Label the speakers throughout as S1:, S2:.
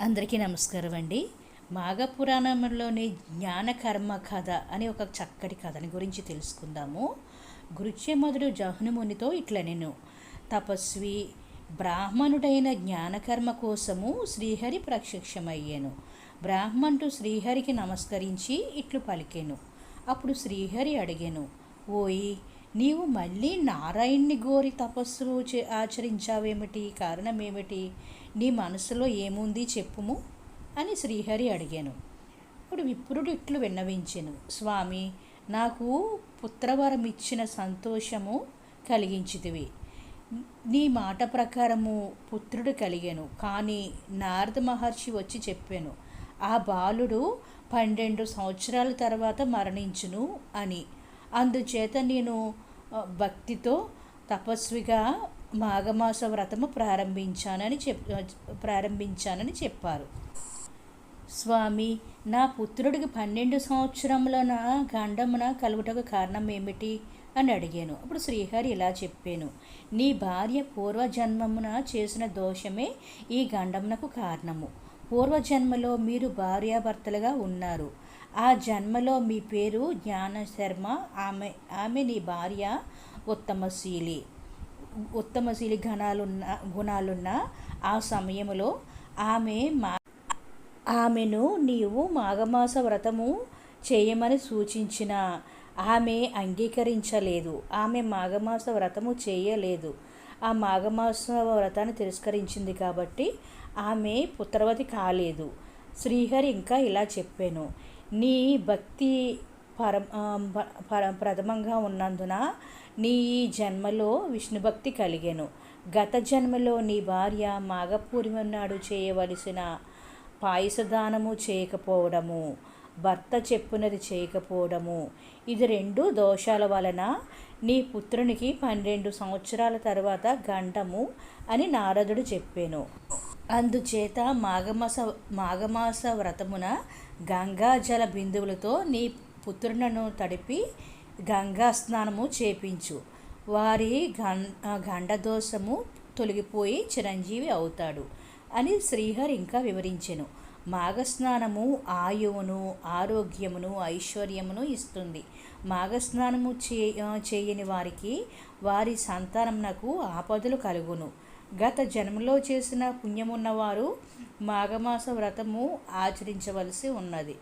S1: అందరికీ నమస్కారం అండి. మాఘపురాణంలోని జ్ఞానకర్మ కథ అని ఒక చక్కటి కథని గురించి తెలుసుకుందాము. గురుత్యమధుడు జహ్నుమునితో ఇట్లా నేను. తపస్వి బ్రాహ్మణుడైన జ్ఞానకర్మ కోసము శ్రీహరి ప్రత్యక్షమయ్యాను. బ్రాహ్మణుడు శ్రీహరికి నమస్కరించి ఇట్లు పలికాను. అప్పుడు శ్రీహరి అడిగాను ఓయి నీవు మళ్ళీ నారాయణ్ణి గోరి తపస్సు ఆచరించావేమిటి? కారణం ఏమిటి నీ మనసులో ఏముంది చెప్పుము? అని శ్రీహరి అడిగాను. ఇప్పుడు విప్రుడు ఇట్లు విన్నవించెను. స్వామి నాకు పుత్రవరం ఇచ్చిన సంతోషము కలిగించితివి. నీ మాట ప్రకారము పుత్రుడు కలిగాను. కానీ నారద మహర్షి వచ్చి చెప్పాను. ఆ బాలుడు పన్నెండు సంవత్సరాల తర్వాత మరణించును అని. అందుచేత నేను భక్తితో తపస్విగా మాఘమాస వ్రతము ప్రారంభించానని చెప్ ప్రారంభించానని చెప్పారు. స్వామి నా పుత్రుడికి పన్నెండు సంవత్సరములన గండమున కలుగుటకు కారణం ఏమిటి? అని అడిగాను. అప్పుడు శ్రీహరి ఇలా చెప్పాను. నీ భార్య పూర్వజన్మమున చేసిన దోషమే ఈ గండమునకు కారణము. పూర్వజన్మలో మీరు భార్యాభర్తలుగా ఉన్నారు. ఆ జన్మలో మీ పేరు జ్ఞాన శర్మ ఆమె ఆమె నీ భార్య ఉత్తమశీలి. ఉత్తమశీలి గుణాలున్న గుణాలున్న ఆ సమయంలో ఆమె మా ఆమెను నీవు మాఘమాస వ్రతము చేయమని సూచించిన. ఆమె అంగీకరించలేదు. ఆమె మాఘమాస వ్రతము చేయలేదు. ఆ మాఘమాస వ్రతాన్ని తిరస్కరించింది కాబట్టి ఆమె పుత్రవతి కాలేదు. శ్రీహరి ఇంకా ఇలా చెప్పాను. నీ భక్తి పరం పర ప్రథమంగా ఉన్నందున నీ ఈ జన్మలో విష్ణు భక్తి కలిగెను. గత జన్మలో నీ భార్య మాఘపూర్ణిమ నాడు చేయవలసిన పాయసదానము చేయకపోవడము భర్త చెప్పునది చేయకపోవడము ఇది రెండు దోషాల వలన నీ పుత్రునికి పన్నెండు సంవత్సరాల తర్వాత గండము అని నారదుడు చెప్పాను. అందుచేత మాఘమాస మాఘమాస వ్రతమున గంగాజల బిందువులతో నీ పుత్రులను తడిపి గంగా స్నానము చేపించు. వారి గం గండదోషము తొలగిపోయి చిరంజీవి అవుతాడు అని శ్రీహరి ఇంకా వివరించెను. మాఘస్నానము ఆయువును ఆరోగ్యమును ఐశ్వర్యమును ఇస్తుంది. మాఘస్నానము చే చేయని వారికి వారి సంతానమునకు ఆపదలు కలుగును. గత జన్మలో చేసిన పుణ్యమున్నవారు మాఘమాస వ్రతము ఆచరించవలసి ఉన్నది.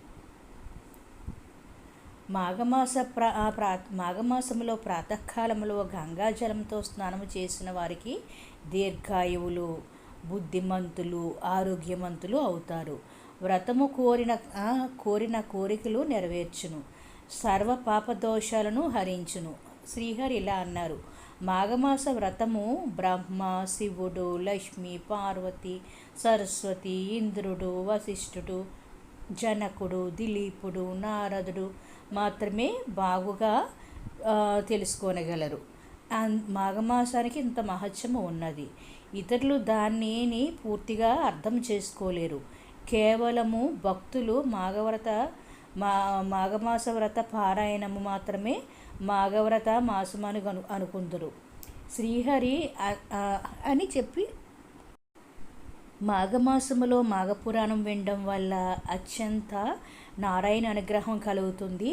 S1: మాఘమాస ప్రా ఆ ప్రా మాఘమాసములో ప్రాతకాలంలో గంగాజలంతో స్నానము చేసిన వారికి దీర్ఘాయువులు బుద్ధిమంతులు ఆరోగ్యవంతులు అవుతారు. వ్రతము కోరిన కోరిన కోరికలు నెరవేర్చును. సర్వ పాపదోషాలను హరించును. శ్రీహరి ఇలా అన్నారు. మాఘమాస వ్రతము బ్రహ్మ శివుడు లక్ష్మి పార్వతి సరస్వతి ఇంద్రుడు వశిష్ఠుడు జనకుడు దిలీపుడు నారదుడు మాత్రమే బాగుగా తెలుసుకోనగలరు. మాఘమాసానికి ఇంత మహత్యము ఉన్నది. ఇతరులు దానిని పూర్తిగా అర్థం చేసుకోలేరు. కేవలము భక్తులు మాఘవ్రత మా మాఘమాస వ్రత పారాయణము మాత్రమే మాఘవ్రత మాసమని అను అనుకుందరు. శ్రీహరి అని చెప్పి మాఘమాసములో మాఘపురాణం వినడం వల్ల అత్యంత నారాయణ అనుగ్రహం కలుగుతుంది.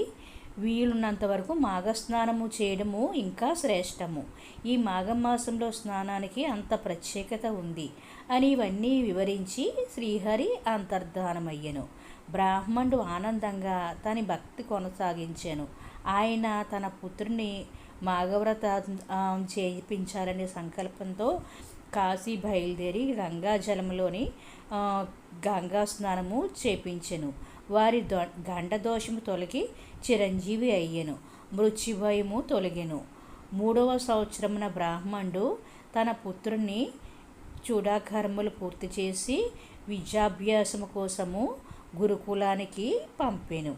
S1: వీలున్నంత వరకు మాఘస్నానము చేయడము ఇంకా శ్రేష్టము. ఈ మాఘమాసంలో స్నానానికి అంత ప్రత్యేకత ఉంది అని ఇవన్నీ వివరించి శ్రీహరి అంతర్ధానమయ్యను. బ్రాహ్మణుడు ఆనందంగా తన భక్తి కొనసాగించాను. ఆయన తన పుత్రుని మాఘవ్రత చేయించాలనే సంకల్పంతో కాశీ బయలుదేరి గంగాజలంలోని గంగా స్నానము చేపించెను. వారి దొ గండ దోషము తొలగి చిరంజీవి అయ్యెను. మృత్యుభయము తొలగెను. మూడవ సంవత్సరమున బ్రాహ్మణుడు తన పుత్రుని చూడాకర్మలు పూర్తి చేసి విద్యాభ్యాసము కోసము గురుకులానికి పంపెను.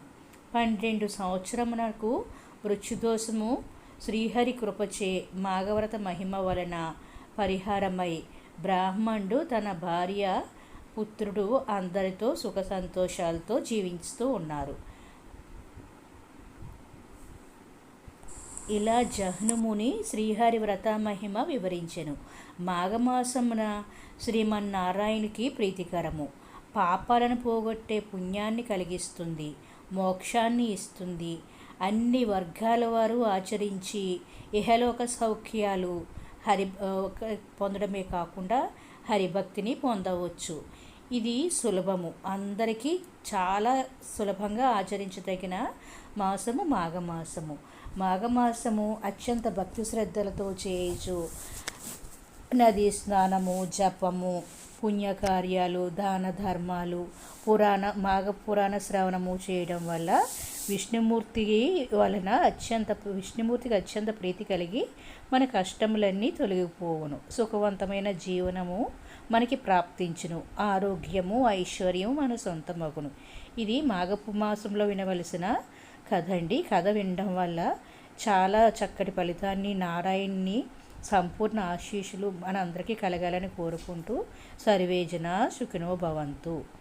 S1: పన్నెండు సంవత్సరమునకు మృత్యుదోషము శ్రీహరి కృపచే మాఘవ్రత మహిమ వలన పరిహారమై బ్రాహ్మణుడు తన భార్య పుత్రుడు అందరితో సుఖ సంతోషాలతో జీవిస్తూ ఉన్నారు. ఇలా జహ్నుముని శ్రీహరి వ్రత మహిమ వివరించెను. మాఘమాసమున శ్రీమన్నారాయణునికి ప్రీతికరము. పాపాలను పోగొట్టే పుణ్యాన్ని కలిగిస్తుంది మోక్షాన్ని ఇస్తుంది. అన్ని వర్గాల వారు ఆచరించి ఇహలోక సౌఖ్యాలు హరి పొందడమే కాకుండా హరిభక్తిని పొందవచ్చు. ఇది సులభము. అందరికీ చాలా సులభంగా ఆచరించదగిన మాసము మాఘమాసము. మాఘమాసము అత్యంత భక్తి శ్రద్ధలతో చేయొచ్చు నదీ స్నానము జపము పుణ్యకార్యాలు దాన ధర్మాలు పురాణ మాఘ పురాణ శ్రవణము చేయడం వల్ల విష్ణుమూర్తి వలన అత్యంత విష్ణుమూర్తికి అత్యంత ప్రీతి కలిగి మన కష్టములన్నీ తొలగిపోవును. సుఖవంతమైన జీవనము మనకి ప్రాప్తించును. ఆరోగ్యము ఐశ్వర్యము మన సొంతమగును. ఇది మాఘపు మాసంలో వినవలసిన కథ అండి కథ వినడం వల్ల చాలా చక్కటి ఫలితాన్ని నారాయణ్ణి సంపూర్ణ ఆశీస్సులు మన అందరికీ కలగాలని కోరుకుంటూ సర్వేజన సుఖినో భవంతు.